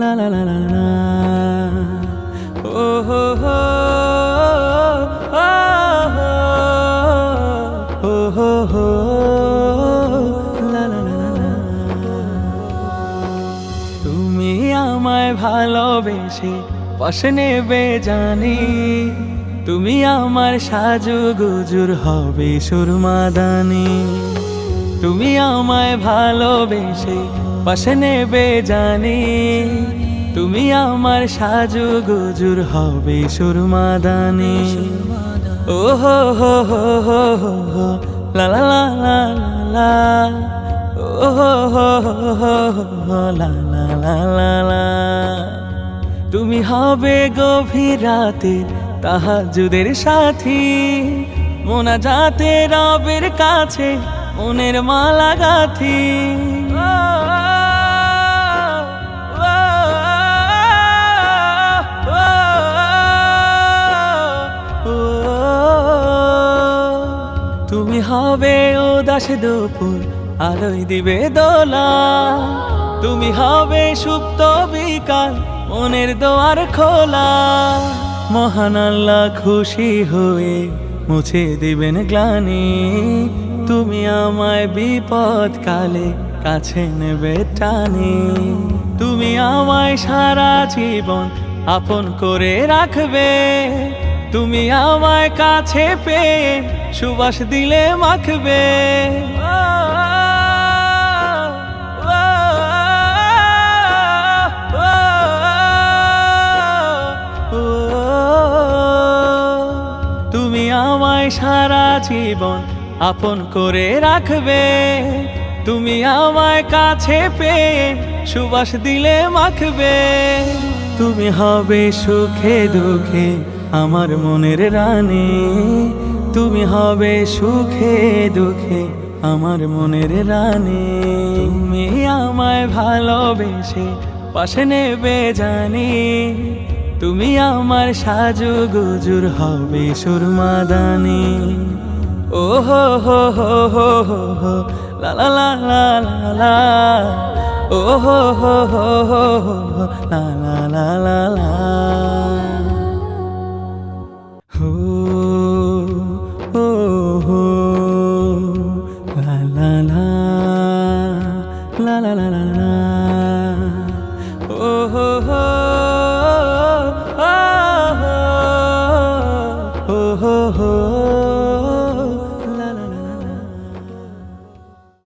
La la la la la. ও হো হো ও তুমি ভালোবেসে পাশে নেবে জানি। তুমি আমার সাজু গুজুর হবে সুরমাদানি তুমি আমায় ভালোবেসে পাশে নেবে জানি। তুমি আমার সাজু গুজুর হবে সুরমাদানি। ও হো হো হো হো লা লা লা ও হো লা লা লা লা তুমি হবে গভীর রাতের তাহাজুদের সাথী। মোনা যাতে রবের কাছে মনের মালা গাথি। তুমি হবে ও দাস দুপুর, আলোয় দিবে দোলা। তুমি হবে সুপ্ত বিকাল, মনের দোয়ার খোলা। মহান আল্লাহ খুশি হয়ে মুছে দিবেন গ্লানি। তুমি আমায় বিপদ কালে কাছে নেবে টানে। তুমি আমায় সারা জীবন আপন করে রাখবে। তুমি আমায় কাছে পেয়ে সুবাস দিলে মাখবে। তুমি আমায় সারা জীবন আপন করে রাখবে। তুমি আমায় কাছে পেয়ে সুবাস দিলে মাখবে। তুমি হবে সুখে দুঃখে আমার মনের রানী। তুমি হবে সুখে দুঃখে আমার মনের রানী। তুমি আমায় ভালোবেসে পাশে নেবে জানি। তুমি আমার সাজু গুজুর হবে সুরমাদানি ও হো হো হো হো হো লা লা লা লা লা Oh, oh, oh.